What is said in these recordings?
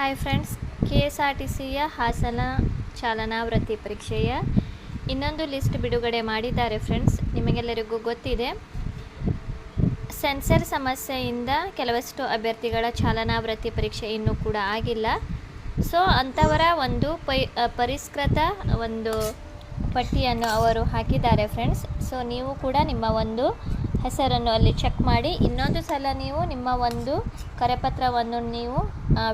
Hi friends K S R T ಸಿಯ ಹಾಸನ ಚಾಲನಾ ವೃತ್ತಿ ಪರೀಕ್ಷೆಯ ಇನ್ನೊಂದು ಲಿಸ್ಟ್ ಬಿಡುಗಡೆ ಮಾಡಿದ್ದಾರೆ ಫ್ರೆಂಡ್ಸ್ ನಿಮಗೆಲ್ಲರಿಗೂ ಗೊತ್ತಿದೆ. ಸೆನ್ಸರ್ ಸಮಸ್ಯೆಯಿಂದ ಕೆಲವಷ್ಟು ಅಭ್ಯರ್ಥಿಗಳ ಚಾಲನಾ ವೃತ್ತಿ ಪರೀಕ್ಷೆ ಇನ್ನೂ ಕೂಡ ಆಗಿಲ್ಲ. ಸೊ ಅಂಥವರ ಒಂದು ಪೈ ಪರಿಷ್ಕೃತ ಒಂದು ಪಟ್ಟಿಯನ್ನು ಅವರು ಹಾಕಿದ್ದಾರೆ ಫ್ರೆಂಡ್ಸ್ ಸೊ ನೀವು ಕೂಡ ನಿಮ್ಮ ಒಂದು ಹೆಸರನ್ನು ಅಲ್ಲಿ ಚೆಕ್ ಮಾಡಿ. ಇನ್ನೊಂದು ಸಲ ನೀವು ನಿಮ್ಮ ಒಂದು ಕರೆಪತ್ರವನ್ನು ನೀವು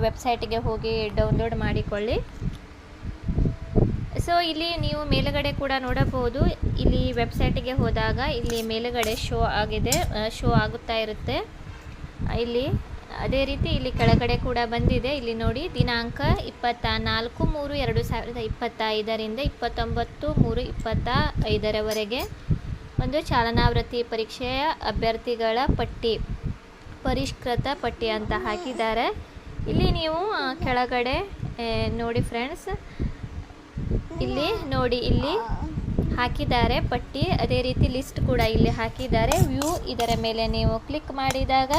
ವೆಬ್ಸೈಟ್ಗೆ ಹೋಗಿ ಡೌನ್ಲೋಡ್ ಮಾಡಿಕೊಳ್ಳಿ. ಸೊ ಇಲ್ಲಿ ನೀವು ಮೇಲುಗಡೆ ಕೂಡ ನೋಡಬಹುದು. ಇಲ್ಲಿ ವೆಬ್ಸೈಟ್ಗೆ ಹೋದಾಗ ಇಲ್ಲಿ ಮೇಲುಗಡೆ ಶೋ ಆಗಿದೆ. ಶೋ ಆಗುತ್ತಾ ಇರುತ್ತೆ. ಇಲ್ಲಿ ಅದೇ ರೀತಿ ಇಲ್ಲಿ ಕೆಳಗಡೆ ಕೂಡ ಬಂದಿದೆ. ಇಲ್ಲಿ ನೋಡಿ, ದಿನಾಂಕ ಇಪ್ಪತ್ತ ನಾಲ್ಕು ಮೂರು ಎರಡು ಸಾವಿರದ ಇಪ್ಪತ್ತೈದರಿಂದ ಇಪ್ಪತ್ತೊಂಬತ್ತು ಮೂರು ಇಪ್ಪತ್ತ ಐದರವರೆಗೆ ಒಂದು ಚಾಲನಾವೃತ್ತಿ ಪರೀಕ್ಷೆಯ ಅಭ್ಯರ್ಥಿಗಳ ಪಟ್ಟಿ, ಪರಿಷ್ಕೃತ ಪಟ್ಟಿ ಅಂತ ಹಾಕಿದ್ದಾರೆ. ಇಲ್ಲಿ ನೀವು ಕೆಳಗಡೆ ನೋಡಿ ಫ್ರೆಂಡ್ಸ್ ಇಲ್ಲಿ ನೋಡಿ, ಇಲ್ಲಿ ಹಾಕಿದ್ದಾರೆ ಪಟ್ಟಿ. ಅದೇ ರೀತಿ ಲಿಸ್ಟ್ ಕೂಡ ಇಲ್ಲಿ ಹಾಕಿದ್ದಾರೆ. ವ್ಯೂ ಇದರ ಮೇಲೆ ನೀವು ಕ್ಲಿಕ್ ಮಾಡಿದಾಗ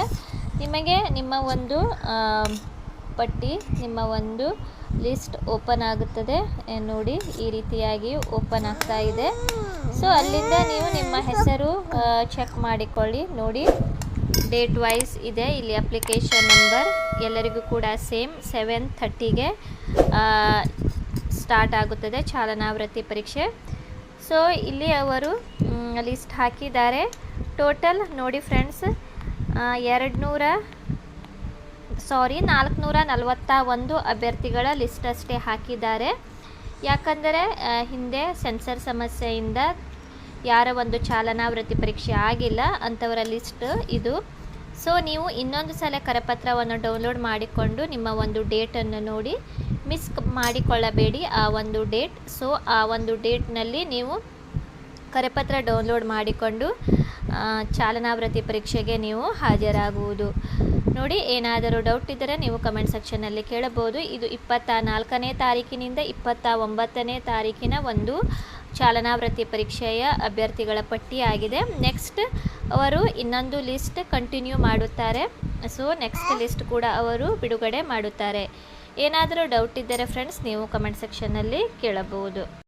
ನಿಮಗೆ ನಿಮ್ಮ ಒಂದು ಪಟ್ಟಿ, ನಿಮ್ಮ ಒಂದು ಲಿಸ್ಟ್ ಓಪನ್ ಆಗುತ್ತದೆ. ನೋಡಿ, ಈ ರೀತಿಯಾಗಿ ಓಪನ್ ಆಗ್ತಾ ಇದೆ. ಸೊ ಅಲ್ಲಿಂದ ನೀವು ನಿಮ್ಮ ಹೆಸರು ಚೆಕ್ ಮಾಡಿಕೊಳ್ಳಿ. ನೋಡಿ. ಡೇಟ್ ವೈಸ್ ಇದೆ. ಇಲ್ಲಿ ಅಪ್ಲಿಕೇಶನ್ ನಂಬರ್ ಎಲ್ಲರಿಗೂ ಕೂಡ ಸೇಮ್ ಸೆವೆನ್ ಥರ್ಟಿಗೆ ಸ್ಟಾರ್ಟ್ ಆಗುತ್ತದೆ ಚಾಲನಾ ವೃತ್ತಿ ಪರೀಕ್ಷೆ. ಸೊ ಇಲ್ಲಿ ಅವರು ಲಿಸ್ಟ್ ಹಾಕಿದ್ದಾರೆ. ಟೋಟಲ್ ನೋಡಿ ಫ್ರೆಂಡ್ಸ್ ಎರಡು ನೂರ ಸಾರಿ ನಾಲ್ಕುನೂರ ನಲವತ್ತ ಒಂದು ಅಭ್ಯರ್ಥಿಗಳ ಲಿಸ್ಟ್ ಅಷ್ಟೇ ಹಾಕಿದ್ದಾರೆ. ಯಾಕಂದರೆ ಹಿಂದೆ ಸೆನ್ಸರ್ ಸಮಸ್ಯೆಯಿಂದ ಯಾರ ಒಂದು ಚಾಲನಾ ವೃತ್ತಿ ಪರೀಕ್ಷೆ ಆಗಿಲ್ಲ ಅಂಥವರ ಲಿಸ್ಟ್ ಇದು. ಸೊ ನೀವು ಇನ್ನೊಂದು ಸಲ ಕರಪತ್ರವನ್ನು ಡೌನ್ಲೋಡ್ ಮಾಡಿಕೊಂಡು ನಿಮ್ಮ ಒಂದು ಡೇಟನ್ನು ನೋಡಿ ಮಿಸ್ ಮಾಡಿಕೊಳ್ಳಬೇಡಿ ಆ ಒಂದು ಡೇಟ್ ಸೊ ಆ ಒಂದು ಡೇಟ್ನಲ್ಲಿ ನೀವು ಕರಪತ್ರ ಡೌನ್ಲೋಡ್ ಮಾಡಿಕೊಂಡು ಚಾಲನಾವೃತ್ತಿ ಚಾಲನಾ ವೃತ್ತಿ ಪರೀಕ್ಷೆಗೆ ನೀವು ಹಾಜರಾಗುವುದು. ನೋಡಿ, ಏನಾದರೂ ಡೌಟ್ ಇದ್ದರೆ ನೀವು ಕಮೆಂಟ್ ಸೆಕ್ಷನ್ನಲ್ಲಿ ಕೇಳಬಹುದು. ಇದು ಇಪ್ಪತ್ತ ನಾಲ್ಕನೇ ತಾರೀಕಿನಿಂದ ಇಪ್ಪತ್ತ ಒಂಬತ್ತನೇ ತಾರೀಕಿನ ಒಂದು ಚಾಲನಾ ವೃತ್ತಿ ಪರೀಕ್ಷೆಯ ಅಭ್ಯರ್ಥಿಗಳ ಪಟ್ಟಿ ಆಗಿದೆ. ನೆಕ್ಸ್ಟ್ ಅವರು ಇನ್ನೊಂದು ಲಿಸ್ಟ್ ಕಂಟಿನ್ಯೂ ಮಾಡುತ್ತಾರೆ. ಸೊ ನೆಕ್ಸ್ಟ್ ಲಿಸ್ಟ್ ಕೂಡ ಅವರು ಬಿಡುಗಡೆ ಮಾಡುತ್ತಾರೆ. ಏನಾದರೂ ಡೌಟ್ ಇದ್ದರೆ ಫ್ರೆಂಡ್ಸ್ ನೀವು ಕಮೆಂಟ್ ಸೆಕ್ಷನ್ನಲ್ಲಿ ಕೇಳಬಹುದು.